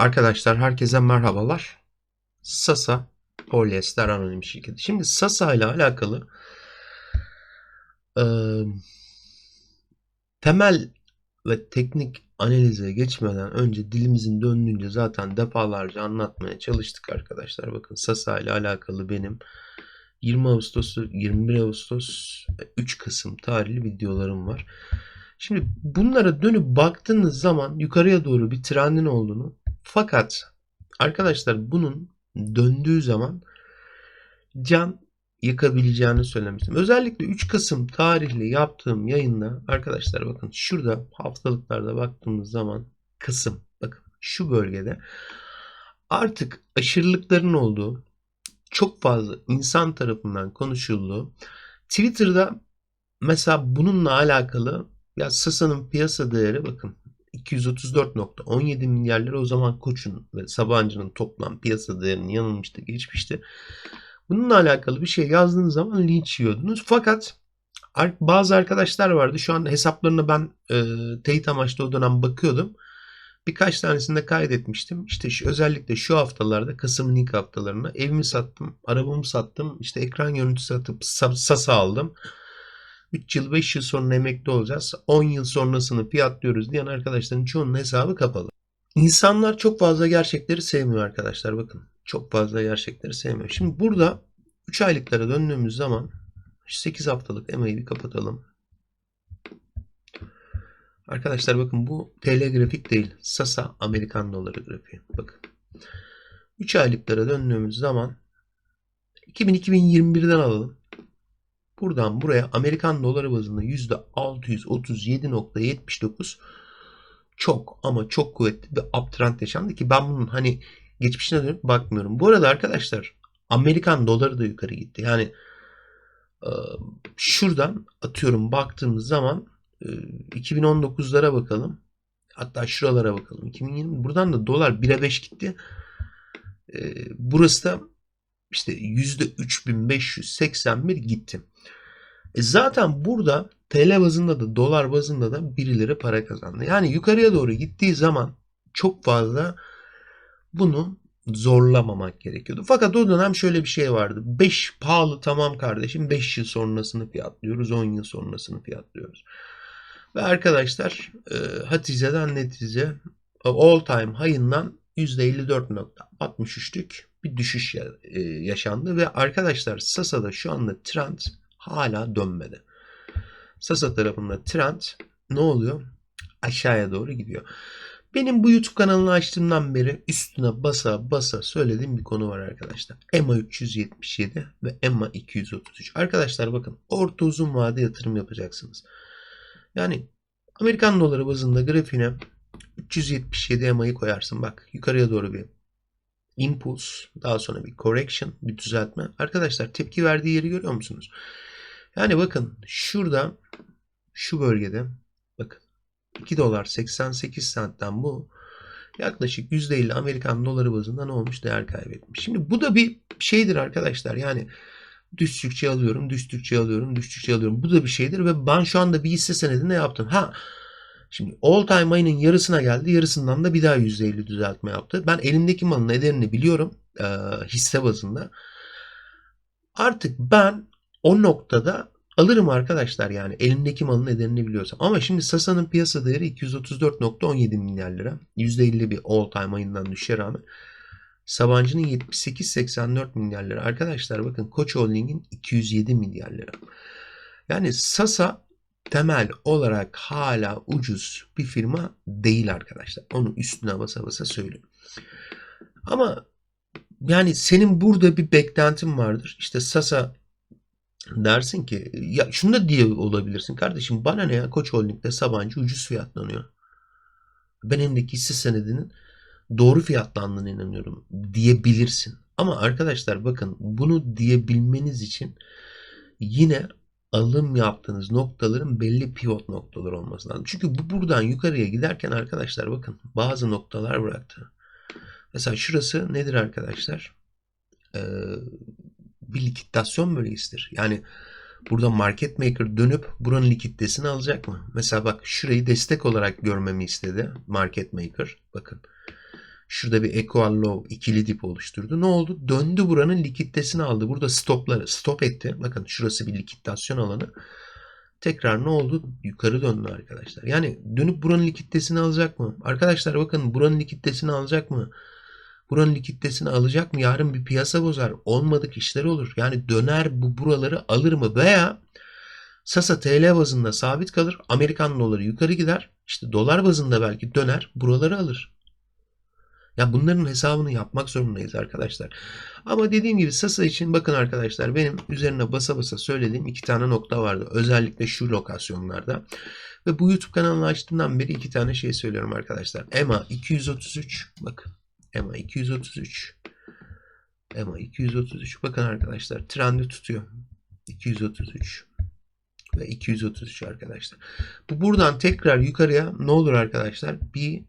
Arkadaşlar herkese merhabalar. Sasa Polyester Anonim Şirketi. Şimdi Sasa ile alakalı e, temel ve teknik analize geçmeden önce dilimizin döndüğünce zaten defalarca anlatmaya çalıştık arkadaşlar. Bakın Sasa ile alakalı benim 20 Ağustos, 21 Ağustos, 3 Kasım tarihli videolarım var. Şimdi bunlara dönüp baktığınız zaman yukarıya doğru bir trendin olduğunu fakat arkadaşlar bunun döndüğü zaman can yakabileceğini söylemiştim. Özellikle 3 Kasım tarihli yaptığım yayında arkadaşlar bakın şurada haftalıklarda baktığımız zaman Kasım bakın şu bölgede artık aşırılıkların olduğu çok fazla insan tarafından konuşulduğu Twitter'da mesela bununla alakalı ya Sasa'nın piyasa değeri bakın 234.17 milyar lira o zaman Koç'un ve Sabancı'nın toplam piyasa değerini yanılmıştı, geçmişti. Bununla alakalı bir şey yazdığınız zaman linç yiyordunuz. Fakat bazı arkadaşlar vardı. Şu an hesaplarına ben e, teyit amaçlı o dönem bakıyordum. Birkaç tanesini de kaydetmiştim. İşte şu, özellikle şu haftalarda Kasım'ın ilk haftalarında evimi sattım, arabamı sattım, işte ekran görüntüsü satıp Sasa aldım. 3 yıl 5 yıl sonra emekli olacağız. 10 yıl sonrasını fiyatlıyoruz diyen arkadaşların çoğunun hesabı kapalı. İnsanlar çok fazla gerçekleri sevmiyor arkadaşlar bakın. Çok fazla gerçekleri sevmiyor. Şimdi burada 3 aylıklara döndüğümüz zaman 8 haftalık EMA'yı bir kapatalım. Arkadaşlar bakın bu TL grafik değil. Sasa Amerikan doları grafiği. Bakın. 3 aylıklara döndüğümüz zaman 2000-2021'den alalım. Buradan buraya Amerikan doları bazında %637.79 çok ama çok kuvvetli bir uptrend yaşandı ki ben bunun hani geçmişine dönüp bakmıyorum. Bu arada arkadaşlar Amerikan doları da yukarı gitti. Yani e, şuradan atıyorum baktığımız zaman 2019'lara bakalım. Hatta şuralara bakalım. 2020 buradan da dolar 1'e 5 gitti. E, burası da işte %3581 gitti. E zaten burada TL bazında da dolar bazında da birileri para kazandı. Yani yukarıya doğru gittiği zaman çok fazla bunu zorlamamak gerekiyordu. Fakat o dönem şöyle bir şey vardı. 5 pahalı tamam kardeşim 5 yıl sonrasını fiyatlıyoruz 10 yıl sonrasını fiyatlıyoruz. Ve arkadaşlar e, Hatice'den netice all time high'ından %54.63'lük bir düşüş e, yaşandı ve arkadaşlar Sasa'da şu anda trend hala dönmedi. Sasa tarafında trend ne oluyor? Aşağıya doğru gidiyor. Benim bu YouTube kanalını açtığımdan beri üstüne basa basa söylediğim bir konu var arkadaşlar. EMA 377 ve EMA 233. Arkadaşlar bakın orta uzun vade yatırım yapacaksınız. Yani Amerikan doları bazında grafiğine 377 EMA'yı koyarsın. Bak yukarıya doğru bir impuls, daha sonra bir correction, bir düzeltme. Arkadaşlar tepki verdiği yeri görüyor musunuz? Yani bakın şurada şu bölgede bakın 2 dolar 88 centten bu yaklaşık %50 Amerikan doları bazında ne olmuş değer kaybetmiş. Şimdi bu da bir şeydir arkadaşlar yani düştükçe alıyorum, düştükçe alıyorum, düştükçe alıyorum. Bu da bir şeydir ve ben şu anda bir hisse senedinde yaptım. Ha Şimdi all time high'ın yarısına geldi. Yarısından da bir daha %50 düzeltme yaptı. Ben elimdeki malın ederini biliyorum e, hisse bazında. Artık ben o noktada alırım arkadaşlar yani elimdeki malın ederini biliyorsam. Ama şimdi Sasa'nın piyasa değeri 234.17 milyar lira. %50 bir all time ayından düşe rağmen. Sabancı'nın 78.84 milyar lira. Arkadaşlar bakın Koç Holding'in 207 milyar lira. Yani Sasa temel olarak hala ucuz bir firma değil arkadaşlar. Onu üstüne basa basa söylüyorum. Ama yani senin burada bir beklentin vardır. İşte Sasa dersin ki ya şunu da diye olabilirsin kardeşim bana ne ya Koç Holding'de Sabancı ucuz fiyatlanıyor. Ben elimdeki hisse senedinin doğru fiyatlandığına inanıyorum diyebilirsin. Ama arkadaşlar bakın bunu diyebilmeniz için yine alım yaptığınız noktaların belli pivot noktaları olması lazım. Çünkü bu buradan yukarıya giderken arkadaşlar bakın bazı noktalar bıraktı. Mesela şurası nedir arkadaşlar? Ee, bir likidasyon bölgesidir. Yani burada market maker dönüp buranın likiditesini alacak mı? Mesela bak şurayı destek olarak görmemi istedi market maker. Bakın Şurada bir equal low ikili dip oluşturdu. Ne oldu? Döndü buranın likiditesini aldı. Burada stopları stop etti. Bakın şurası bir likidasyon alanı. Tekrar ne oldu? Yukarı döndü arkadaşlar. Yani dönüp buranın likiditesini alacak mı? Arkadaşlar bakın buranın likiditesini alacak mı? Buranın likiditesini alacak mı? Yarın bir piyasa bozar. Olmadık işler olur. Yani döner bu buraları alır mı? Veya Sasa TL bazında sabit kalır. Amerikan doları yukarı gider. İşte dolar bazında belki döner. Buraları alır. Ya bunların hesabını yapmak zorundayız arkadaşlar. Ama dediğim gibi Sasa için bakın arkadaşlar benim üzerine basa basa söylediğim iki tane nokta vardı. Özellikle şu lokasyonlarda. Ve bu YouTube kanalını açtığımdan beri iki tane şey söylüyorum arkadaşlar. EMA 233 bakın. EMA 233 EMA 233 bakın arkadaşlar trendi tutuyor. 233 ve 233 arkadaşlar. Bu buradan tekrar yukarıya ne olur arkadaşlar? Bir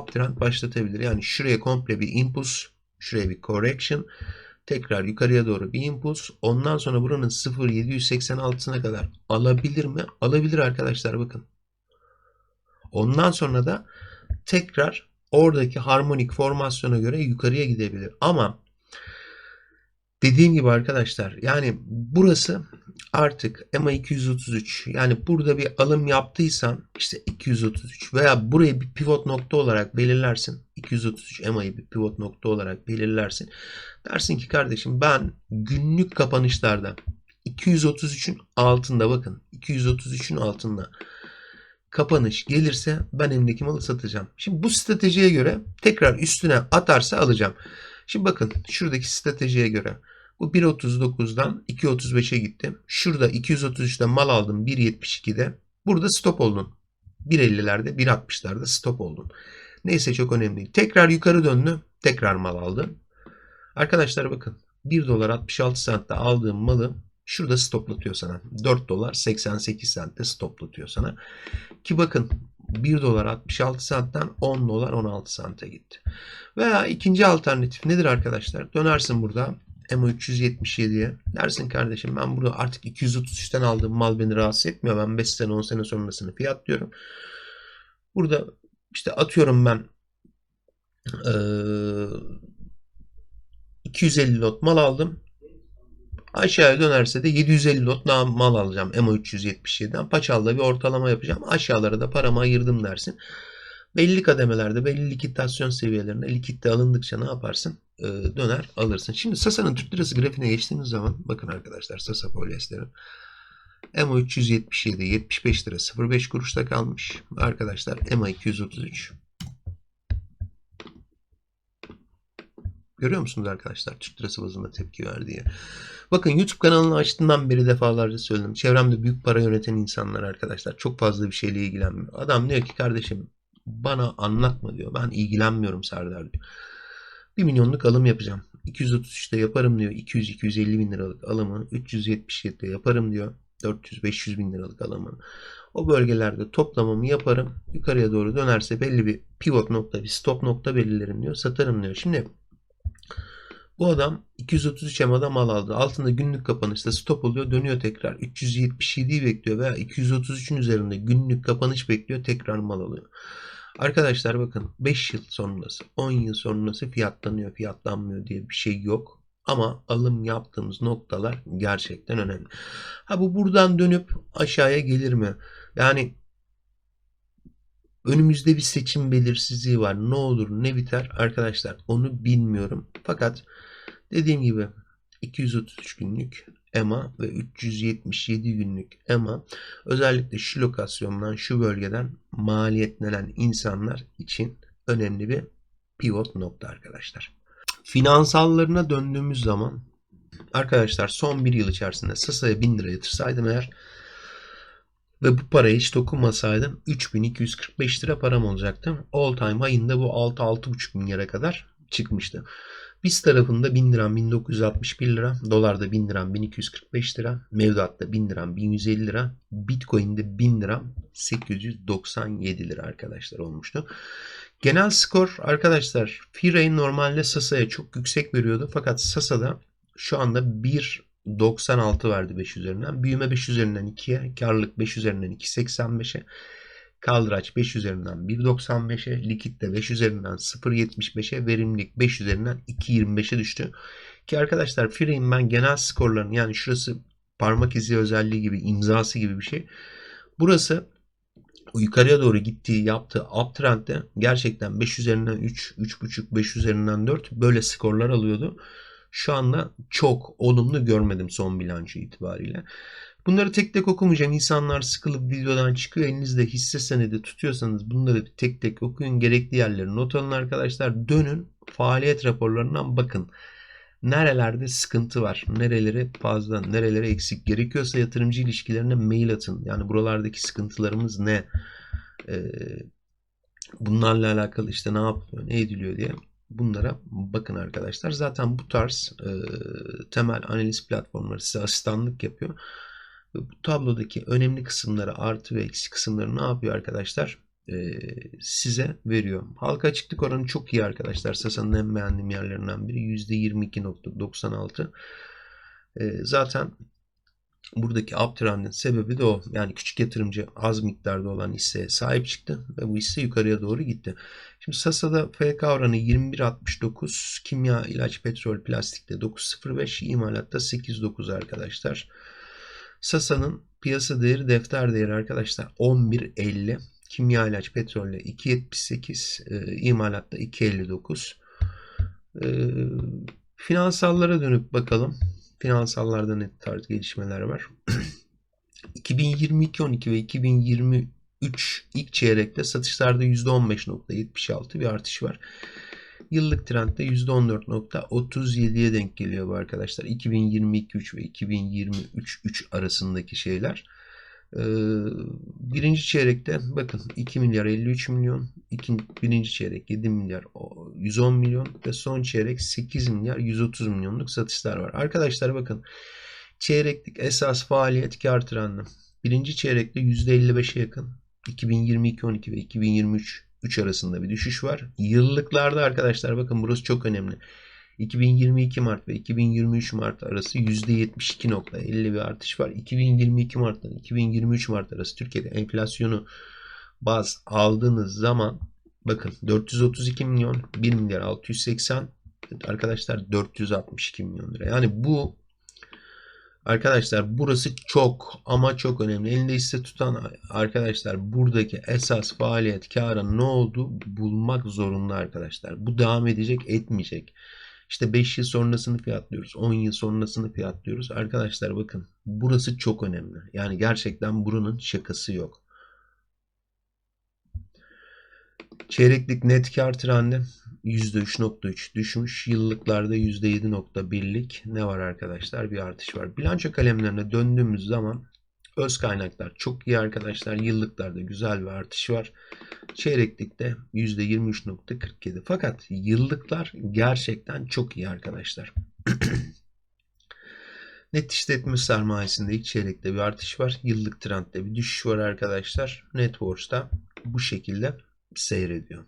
uptrend başlatabilir. Yani şuraya komple bir impuls, şuraya bir correction, tekrar yukarıya doğru bir impuls. Ondan sonra buranın 0.786'sına kadar alabilir mi? Alabilir arkadaşlar bakın. Ondan sonra da tekrar oradaki harmonik formasyona göre yukarıya gidebilir. Ama dediğim gibi arkadaşlar yani burası artık EMA 233 yani burada bir alım yaptıysan işte 233 veya burayı bir pivot nokta olarak belirlersin. 233 EMA'yı bir pivot nokta olarak belirlersin. Dersin ki kardeşim ben günlük kapanışlarda 233'ün altında bakın 233'ün altında kapanış gelirse ben elimdeki malı satacağım. Şimdi bu stratejiye göre tekrar üstüne atarsa alacağım. Şimdi bakın şuradaki stratejiye göre bu 1.39'dan 2.35'e gittim. Şurada 233'te mal aldım 1.72'de. Burada stop oldun. 1.50'lerde 1.60'larda stop oldun. Neyse çok önemli değil. Tekrar yukarı döndü. Tekrar mal aldım. Arkadaşlar bakın 1 dolar 66 centte aldığım malı şurada stoplatıyor sana. 4 dolar 88 centte stoplatıyor sana. Ki bakın 1 dolar 66 centten 10 dolar 16 sente gitti. Veya ikinci alternatif nedir arkadaşlar? Dönersin burada EMA 377'ye. Dersin kardeşim ben burada artık 233'ten aldığım mal beni rahatsız etmiyor. Ben 5 sene 10 sene sonrasını fiyat diyorum. Burada işte atıyorum ben ee, 250 lot mal aldım. Aşağıya dönerse de 750 lot mal alacağım EMA 377'den. Paçalda bir ortalama yapacağım. Aşağılara da paramı ayırdım dersin. Belli kademelerde belli likitasyon seviyelerinde likitte alındıkça ne yaparsın? Ee, döner alırsın. Şimdi Sasa'nın Türk Lirası grafiğine geçtiğimiz zaman bakın arkadaşlar Sasa polyesterin EMA 377 75 lira 05 kuruşta kalmış. Arkadaşlar EMA 233 Görüyor musunuz arkadaşlar Türk lirası bazında tepki verdiği. Bakın YouTube kanalını açtığından beri defalarca söyledim. Çevremde büyük para yöneten insanlar arkadaşlar çok fazla bir şeyle ilgilenmiyor. Adam diyor ki kardeşim bana anlatma diyor. Ben ilgilenmiyorum Serdar diyor. 1 milyonluk alım yapacağım. 233'te yaparım diyor. 200-250 bin liralık alımı. 377'de yaparım diyor. 400-500 bin liralık alımı. O bölgelerde toplamamı yaparım. Yukarıya doğru dönerse belli bir pivot nokta, bir stop nokta belirlerim diyor. Satarım diyor. Şimdi bu adam 233 EMA'da mal aldı. Altında günlük kapanışta stop oluyor. Dönüyor tekrar. 377'yi bekliyor veya 233'ün üzerinde günlük kapanış bekliyor. Tekrar mal alıyor. Arkadaşlar bakın 5 yıl sonrası 10 yıl sonrası fiyatlanıyor fiyatlanmıyor diye bir şey yok. Ama alım yaptığımız noktalar gerçekten önemli. Ha bu buradan dönüp aşağıya gelir mi? Yani önümüzde bir seçim belirsizliği var. Ne olur ne biter arkadaşlar onu bilmiyorum. Fakat dediğim gibi 233 günlük EMA ve 377 günlük EMA özellikle şu lokasyondan şu bölgeden maliyetlenen insanlar için önemli bir pivot nokta arkadaşlar. Finansallarına döndüğümüz zaman arkadaşlar son bir yıl içerisinde Sasa'ya 1000 lira yatırsaydım eğer ve bu parayı hiç dokunmasaydım 3245 lira param olacaktı. All time high'ında bu 6-6,5 bin lira kadar çıkmıştı. Biz tarafında 1000 liram 1961 lira, dolarda 1000 liram 1245 lira, mevduatta 1000 liram 1150 lira, bitcoin'de 1000 liram 897 lira arkadaşlar olmuştu. Genel skor arkadaşlar Firey normalde Sasa'ya çok yüksek veriyordu fakat Sasa'da şu anda 1.96 verdi 5 üzerinden. Büyüme 5 üzerinden 2'ye, karlılık 5 üzerinden 2.85'e, Kaldıraç 5 üzerinden 1.95'e, likit de 5 üzerinden 0.75'e, verimlilik 5 üzerinden 2.25'e düştü. Ki arkadaşlar Free'in ben genel skorlarını yani şurası parmak izi özelliği gibi imzası gibi bir şey. Burası yukarıya doğru gittiği yaptığı uptrend'de gerçekten 5 üzerinden 3, 3.5, 5 üzerinden 4 böyle skorlar alıyordu. Şu anda çok olumlu görmedim son bilanço itibariyle. Bunları tek tek okumayacağım. İnsanlar sıkılıp videodan çıkıyor. Elinizde hisse senedi tutuyorsanız bunları tek tek okuyun. Gerekli yerleri not alın arkadaşlar. Dönün faaliyet raporlarından bakın. Nerelerde sıkıntı var? Nereleri fazla, nerelere eksik? Gerekiyorsa yatırımcı ilişkilerine mail atın. Yani buralardaki sıkıntılarımız ne? Ee, bunlarla alakalı işte ne yapılıyor, ne ediliyor diye bunlara bakın arkadaşlar. Zaten bu tarz e, temel analiz platformları size asistanlık yapıyor. Bu tablodaki önemli kısımları artı ve eksi kısımları ne yapıyor arkadaşlar? E, size veriyor. Halka açıklık oranı çok iyi arkadaşlar. Sasa'nın en beğendiğim yerlerinden biri. %22.96. E, zaten buradaki uptrend'in sebebi de o. Yani küçük yatırımcı az miktarda olan hisseye sahip çıktı ve bu hisse yukarıya doğru gitti. Şimdi Sasa'da FK oranı 21.69, kimya, ilaç, petrol, plastikte 9.05, imalatta 8.9 arkadaşlar. Sasa'nın piyasa değeri, defter değeri arkadaşlar 11.50. Kimya, ilaç, petrolle 2.78, e, imalatta 2.59. E, finansallara dönüp bakalım. Finansallarda ne tarz gelişmeler var? 2022-12 ve 2023 ilk çeyrekte satışlarda %15.76 bir artış var. Yıllık trendde %14.37'ye denk geliyor bu arkadaşlar. 2022-3 ve 2023-3 arasındaki şeyler. Ee, birinci çeyrekte bakın 2 milyar 53 milyon, ikinci, birinci çeyrek 7 milyar 110 milyon ve son çeyrek 8 milyar 130 milyonluk satışlar var. Arkadaşlar bakın çeyreklik esas faaliyet kar trendi. Birinci çeyrekte %55'e yakın 2022-12 ve 2023 3 arasında bir düşüş var. Yıllıklarda arkadaşlar bakın burası çok önemli. 2022 Mart ve 2023 Mart arası %72.50 bir artış var. 2022 Mart'tan 2023 Mart arası Türkiye'de enflasyonu baz aldığınız zaman bakın 432 milyon 1 milyar 680 arkadaşlar 462 milyon lira. Yani bu arkadaşlar burası çok ama çok önemli. Elinde hisse tutan arkadaşlar buradaki esas faaliyet karı ne oldu bulmak zorunda arkadaşlar. Bu devam edecek etmeyecek. İşte 5 yıl sonrasını fiyatlıyoruz. 10 yıl sonrasını fiyatlıyoruz. Arkadaşlar bakın burası çok önemli. Yani gerçekten buranın şakası yok. Çeyreklik net kar trendi %3.3 düşmüş. Yıllıklarda %7.1'lik ne var arkadaşlar? Bir artış var. Bilanço kalemlerine döndüğümüz zaman öz kaynaklar çok iyi arkadaşlar. Yıllıklarda güzel bir artış var. Çeyreklikte %23.47. Fakat yıllıklar gerçekten çok iyi arkadaşlar. Net işletme sermayesinde ilk çeyrekte bir artış var. Yıllık trendde bir düşüş var arkadaşlar. Networks'ta bu şekilde seyrediyor.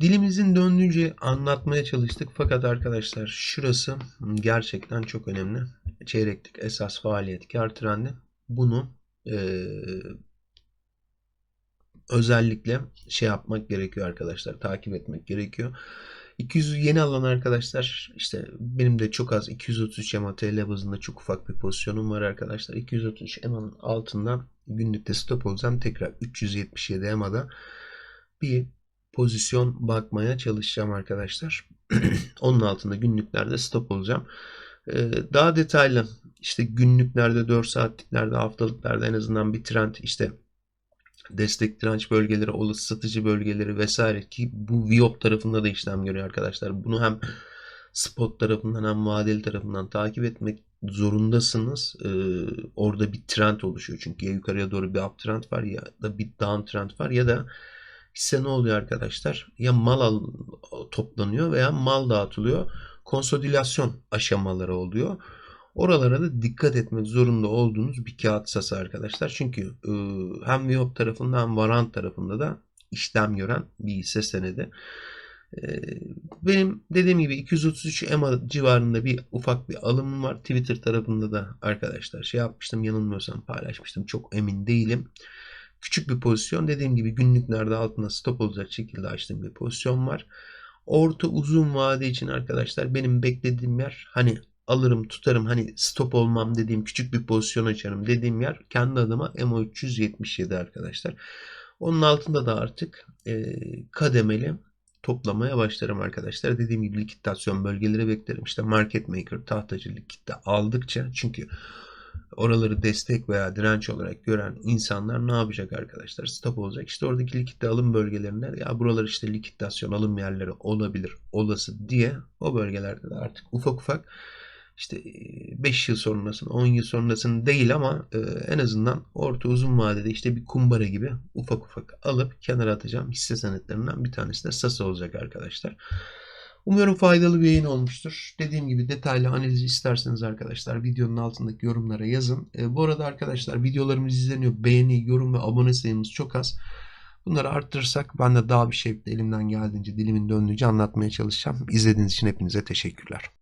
Dilimizin döndüğünce anlatmaya çalıştık fakat arkadaşlar şurası gerçekten çok önemli. Çeyreklik esas faaliyet kar trendi. Bunu e, özellikle şey yapmak gerekiyor arkadaşlar. Takip etmek gerekiyor. 200 yeni alan arkadaşlar işte benim de çok az 233 EMA TL bazında çok ufak bir pozisyonum var arkadaşlar. 233 EMA'nın altından günlükte stop olacağım. Tekrar 377 EMA'da bir pozisyon bakmaya çalışacağım arkadaşlar. Onun altında günlüklerde stop olacağım. Ee, daha detaylı işte günlüklerde 4 saatliklerde haftalıklarda en azından bir trend işte destek direnç bölgeleri, olası satıcı bölgeleri vesaire ki bu Viop tarafında da işlem görüyor arkadaşlar. Bunu hem spot tarafından hem vadeli tarafından takip etmek zorundasınız. Ee, orada bir trend oluşuyor. Çünkü ya yukarıya doğru bir uptrend var ya da bir downtrend var ya da hisse ne oluyor arkadaşlar? Ya mal al, toplanıyor veya mal dağıtılıyor. Konsolidasyon aşamaları oluyor. Oralara da dikkat etmek zorunda olduğunuz bir kağıt sası arkadaşlar. Çünkü e, hem Viyop tarafında hem Varant tarafında da işlem gören bir hisse senedi. Ee, benim dediğim gibi 233 EMA civarında bir ufak bir alımım var. Twitter tarafında da arkadaşlar şey yapmıştım yanılmıyorsam paylaşmıştım. Çok emin değilim. Küçük bir pozisyon. Dediğim gibi günlüklerde altına stop olacak şekilde açtığım bir pozisyon var. Orta uzun vade için arkadaşlar benim beklediğim yer hani alırım tutarım hani stop olmam dediğim küçük bir pozisyon açarım dediğim yer kendi adıma MO 377 arkadaşlar. Onun altında da artık e, kademeli toplamaya başlarım arkadaşlar. Dediğim gibi likitasyon bölgeleri beklerim. İşte market maker, tahtacı likitte aldıkça çünkü oraları destek veya direnç olarak gören insanlar ne yapacak arkadaşlar? Stop olacak. İşte oradaki likitte alım bölgelerinde ya buralar işte likitasyon alım yerleri olabilir, olası diye o bölgelerde de artık ufak ufak işte 5 yıl sonrasını, 10 yıl sonrasını değil ama en azından orta uzun vadede işte bir kumbara gibi ufak ufak alıp kenara atacağım hisse senetlerinden bir tanesi de Sasa olacak arkadaşlar. Umuyorum faydalı bir yayın olmuştur. Dediğim gibi detaylı analizi isterseniz arkadaşlar videonun altındaki yorumlara yazın. E, bu arada arkadaşlar videolarımız izleniyor. Beğeni, yorum ve abone sayımız çok az. Bunları arttırırsak ben de daha bir şekilde elimden geldiğince dilimin döndüğünce anlatmaya çalışacağım. İzlediğiniz için hepinize teşekkürler.